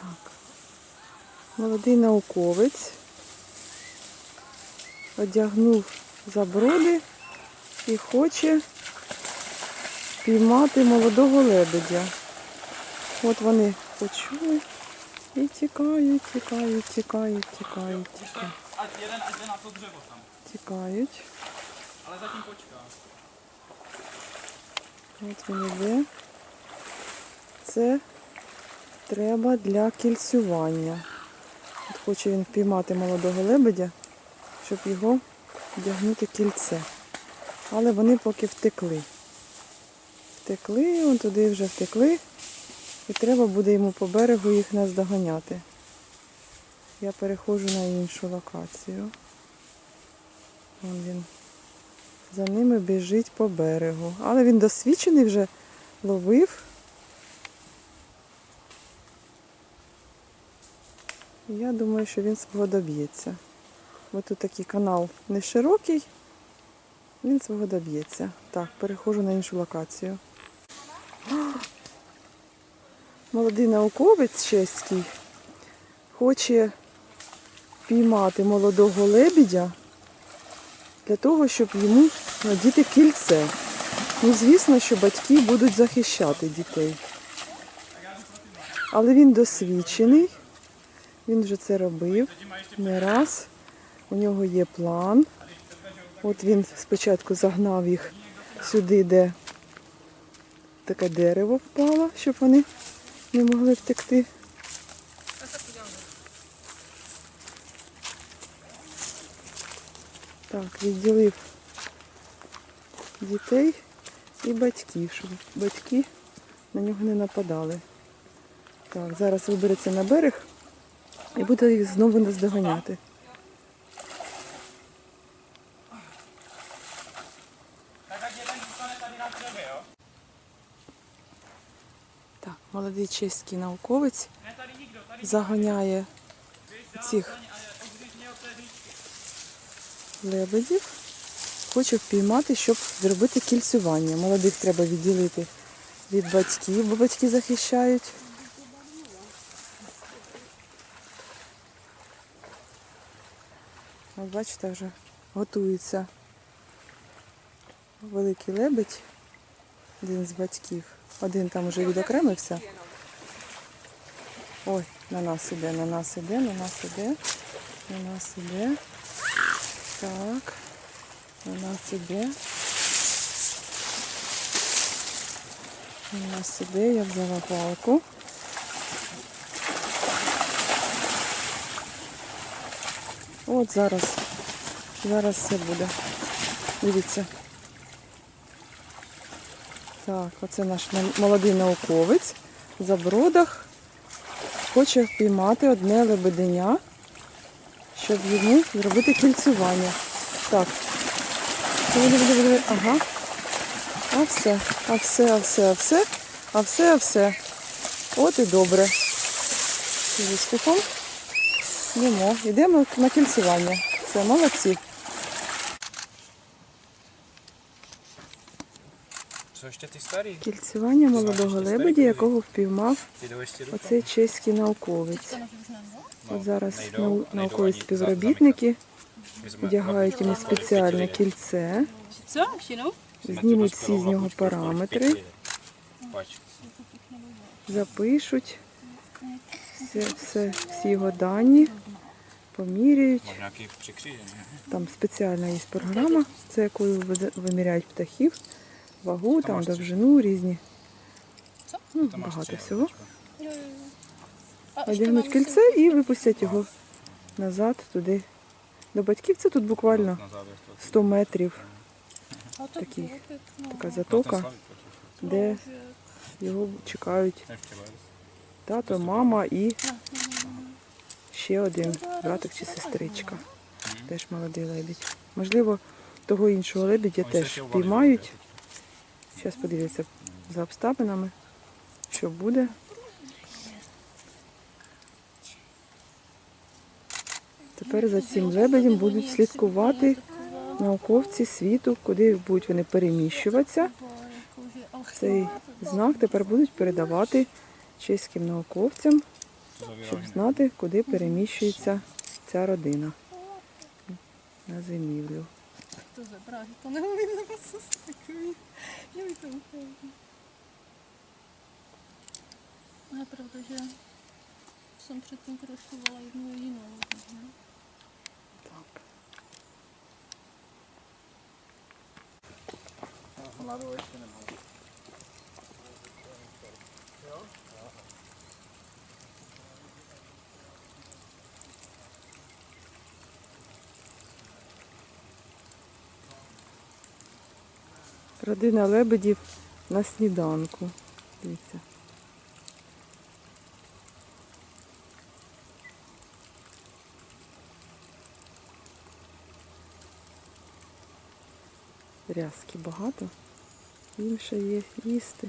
Так. Молодий науковець одягнув заброди і хоче піймати молодого лебедя. От вони почули і тікають, тікають, тікають, тікають, тікають. Тікають. Ale zatím počká. От він іде. Це треба для кільцювання. От хоче він впіймати молодого лебедя, щоб його вдягнути кільце. Але вони поки втекли. Втекли, он туди вже втекли. І треба буде йому по берегу їх наздоганяти. Я переходжу на іншу локацію. Вон він за ними біжить по берегу. Але він досвідчений вже ловив. Я думаю, що він свого доб'ється. Бо тут такий канал не широкий, він свого доб'ється. Так, переходжу на іншу локацію. Молодий науковець чеський хоче піймати молодого лебідя для того, щоб йому надіти кільце. Ну, звісно, що батьки будуть захищати дітей. Але він досвідчений, він вже це робив не раз. У нього є план. От він спочатку загнав їх сюди, де таке дерево впало, щоб вони не могли втекти. Так, відділив дітей і батьків, щоб батьки на нього не нападали. Так, зараз вибереться на берег і буде їх знову наздоганяти. Так, молодий чеський науковець заганяє цих лебедів. Хоче впіймати, щоб зробити кільцювання. Молодих треба відділити від батьків, бо батьки захищають. От бачите, вже готується великий лебедь, один з батьків. Один там вже відокремився. Ой, на нас іде, на нас іде, на нас іде, на нас іде. Так, у нас іде. У нас іде, я взяла палку. От зараз. Зараз все буде. Дивіться. Так, оце наш молодий науковець в забродах хоче впіймати одне лебеденя щоб йому зробити кільцювання. Так. Ага. А все, а все, а все, а все, а все, а все. От і добре. З успіхом. Йдемо. Йдемо на кільцювання. Все, молодці. Кільцювання молодого лебедя, якого впіймав оцей чеський науковець. От зараз наукові співробітники. Вдягають йому спеціальне кільце, jsme знімуть всі з нього параметри. запишуть все, все, всі його дані, поміряють. Там спеціальна є програма, це якою виміряють птахів, вагу, там довжину, різні. Ну, багато всього. Одягнуть кільце і випустять його назад туди. До батьків це тут буквально Na závěr toho. 100 метрів, bylo pěkné. така затока, де його чекають. Тато, мама і ще один братик чи сестричка. Теж молодий лебідь. Можливо, того іншого лебідя теж že- Зараз подивляться за обставинами, що буде. Тепер за цим лебедем будуть слідкувати науковці світу, куди будуть вони переміщуватися. Цей знак тепер будуть передавати чеським науковцям, щоб знати, куди переміщується ця родина на зимівлю. Хто забрав? То не видно пососикою. Я від того певна. А правда, я сам przedtem kosztowała jedną inną. nie? Так. Родина лебедів на сніданку. Дивіться. Рязки багато. Ще є їсти.